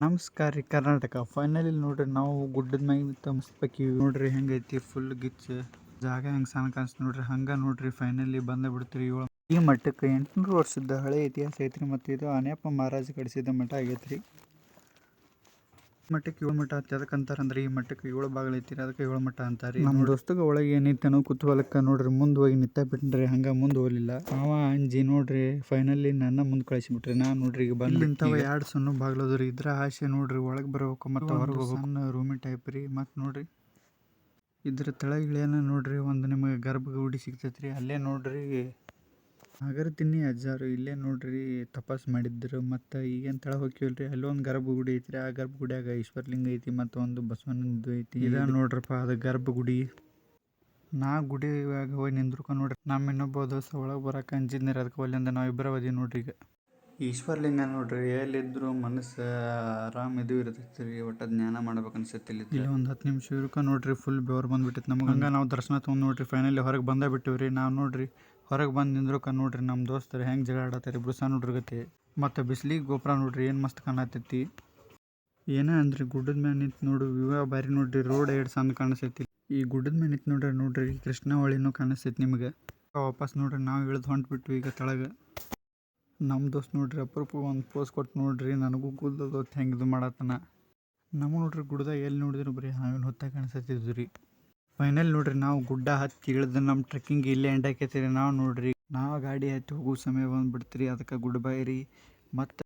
ನಮಸ್ಕಾರ ರೀ ಕರ್ನಾಟಕ. ಫೈನಲಿ ನೋಡ್ರಿ, ನಾವು ಗುಡ್ಡದ ಮ್ಯಾಗ ತಮಸ್ಬೇಕಿ ನೋಡ್ರಿ, ಹೆಂಗೈತಿ ಫುಲ್ ಗಿಚ್ ಜಾಗ ಹೆಂಗ್ ಸಣ್ಣ ಕಾಣಿಸ್ತ ನೋಡ್ರಿ, ಹಂಗ ನೋಡ್ರಿ ಫೈನಲಿ ಬಂದ ಬಿಡ್ತೀರಿ ಏಳು. ಈ ಮಠಕ್ಕೆ ಎಂಟುನೂರು ವರ್ಷದ ಹಳೆ ಇತಿಹಾಸ ಐತ್ರಿ, ಮತ್ತು ಇದು ಅನೇಪ ಮಹಾರಾಜ ಕಡಿಸಿದ ಮಠ ಆಗೈತ್ರಿ. ಮಠಕ್ಕೆ ಏಳು ಮಠ ಅಂತ ಅಂತಾರೆ ಅಂತಾರಂದ್ರೆ ಈ ಮಟ್ಟಕ್ಕೆ ಏಳು ಬಾಗಿಲು ಐತಿರಿ ಅದಕ್ಕೆ ಏಳು ಮಠ ಅಂತಾರೆ. ನಮ್ಮ ದೋಸ್ತಗ ಒಳಗೆ ಏನೈತೆ ಅನ್ನೋ ಕುತೂಹಲಕ್ಕೆ ನೋಡ್ರಿ ಮುಂದೆ ಹೋಗಿ ನಿತ್ತ ಬಿಟ್ರಿ ಹಂಗ ಮುಂದೆ ಹೋಗ್ಲಿಲ್ಲ. ಅವ ಅಂಜಿ ನೋಡ್ರಿ ಫೈನಲಿ ನನ್ನ ಮುಂದೆ ಕಳಿಸಿಬಿಟ್ರಿ. ನಾನು ನೋಡ್ರಿ ಈಗ ಬಂದು ಇಂಥವ ಎರಡು ಸಣ್ಣ ಬಾಗಿಲದ್ರಿ ಇದ್ರ ಆಸೆ ನೋಡ್ರಿ ಒಳಗೆ ಬರ್ಬೇಕು ಮತ್ತು ಹೊರಗೆ ಹೋಗ್ಬೇಕು. ರೂಮಿ ಟೈಪ್ ರೀ ಮತ್ತು ನೋಡ್ರಿ ಇದ್ರ ತೆಳಗೆ ಇಳಿಯೋಣ ನೋಡ್ರಿ ಒಂದು ನಿಮಗೆ ಗರ್ಭಗುಡಿ ಸಿಗ್ತೈತ್ರಿ ಅಲ್ಲೇ ನೋಡ್ರಿ ಅಗರ ತಿನ್ನಿ ಅಜ್ಜಾರು. ಇಲ್ಲೇ ನೋಡ್ರಿ ತಪಾಸ್ ಮಾಡಿದ್ರು. ಮತ್ತು ಈಗೇನು ತೆಳಗೆ ಹೋಕಿವಲ್ರಿ ಅಲ್ಲೊಂದು ಗರ್ಭಗುಡಿ ಐತ್ರಿ. ಆ ಗರ್ಭಗುಡಿಯಾಗ ಈಶ್ವರಲಿಂಗ ಐತಿ ಮತ್ತು ಒಂದು ಇದು ಐತಿ. ಇದ ನೋಡ್ರಪ್ಪ ಅದು ಗರ್ಭಗುಡಿ. ನಾ ಗುಡಿ ಇವಾಗ ಹೋಗಿ ನಿಂದ್ರಕ ನೋಡ್ರಿ. ನಮ್ಮ ಇನ್ನೊಬ್ಬ ದೋಸ್ತ ಒಳಗೆ ಬರಕ್ಕೆ ಅಂಜಿದ್ನಿರಿ ಅದಕ್ಕೆ ಒಲ್ಲಿಂದ ನಾವು ಇಬ್ಬರ ನೋಡ್ರಿ ಈಗ. ಈಶ್ವರಲಿಂಗ ನೋಡ್ರಿ ಎಲ್ಲಿದ್ರು ಮನಸ್ಸು ಆರಾಮ್ ಇದು ಇರ್ತೈತಿ ರೀ ಒಟ್ಟು ಜ್ಞಾನ ಮಾಡ್ಬೇಕು ಅನ್ಸತ್ತೆ ಇಲ್ಲಿ ಇಲ್ಲಿ ಒಂದು ಹತ್ತು ನಿಮಿಷ ಇರ್ಕ ನೋಡ್ರಿ. ಫುಲ್ ಬೆವರ್ ಬಂದ್ಬಿಟ್ಟೈತೆ ನಮ್ಗೆ. ಹಂಗೆ ನಾವು ದರ್ಶನ ತೊಗೊಂಡು ನೋಡ್ರಿ. ಫೈನಲಿ ಹೊರಗೆ ಬಂದ ಬಿಟ್ಟಿವಿ ರೀ ನಾವು ನೋಡ್ರಿ ಹೊರಗೆ ಬಂದು ನಿಂದ್ರಕ ನೋಡ್ರಿ ನಮ್ಮ ದೋಸ್ತರು ಹೆಂಗೆ ಜಗಳ ಆಡತ್ತಾರೆ, ಇಬ್ರು ಸಣ್ಣ ಹುಡ್ರಗತಿ ಮತ್ತು ಬಿಸಿಲಿಗೆ ಗೋಪುರ ನೋಡ್ರಿ, ಏನು ಮಸ್ತ್ ಕಾಣತೈತಿ ಏನೇ ಅಂದ್ರಿ, ಗುಡ್ಡದ ಮೇಲೆ ನಿಂತು ನೋಡು, ವಿವಾಹ ಬಾರಿ ನೋಡ್ರಿ, ರೋಡ್ ಎರಡು ಸಣ್ಣ ಕಾಣಿಸ್ತೈತಿ ಈ ಗುಡ್ಡದ ಮೇಲೆ ನಿಂತು ನೋಡ್ರಿ ನೋಡ್ರಿ ಕೃಷ್ಣ ಹೊಳಿನೂ ಕಾಣಿಸ್ತೈತಿ ನಿಮಗೆ. ವಾಪಸ್ ನೋಡ್ರಿ, ನಾವು ಇಳಿದು ಹೊಂಟ್ಬಿಟ್ವಿ ಈಗ ತಳಗೆ ನಮ್ಮ ದೋಸ್ತ್ ನೋಡ್ರಿ ಅಪ್ರೂಪ ಒಂದು ಪೋಸ್ ಕೊಟ್ಟು ನೋಡ್ರಿ, ನನಗೂ ಕೂದಲು ಹೆಂಗೆ ಇದು ಮಾಡತ್ತನ. ನಮ್ಮ ನೋಡ್ರಿ ಗುಡ್ದಾಗ ಎಲ್ಲಿ ನೋಡಿದ್ರು ಬರೀ ಹಾವಿನ ಹೊತ್ತ ಕಾಣಿಸ್ತಿದ್ವು ರೀ ಫೈನಲ್ ನೋಡ್ರಿ, ನಾವು ಗುಡ್ಡ ಹತ್ತಿ ಇಳಿದು ನಮ್ಮ ಟ್ರೆಕ್ಕಿಂಗ್ ಇಲ್ಲೇ ಎಂಡ್ ಆಕೈತಿ ರೀ ನಾವು ನೋಡ್ರಿ, ನಾವು ಗಾಡಿ ಹತ್ತಿ ಹೋಗೋ ಸಮಯ ಬಂದ್ಬಿಡ್ತೀರಿ. ಅದಕ್ಕೆ ಗುಡ್ ಬೈ ರೀ. ಮತ್ತು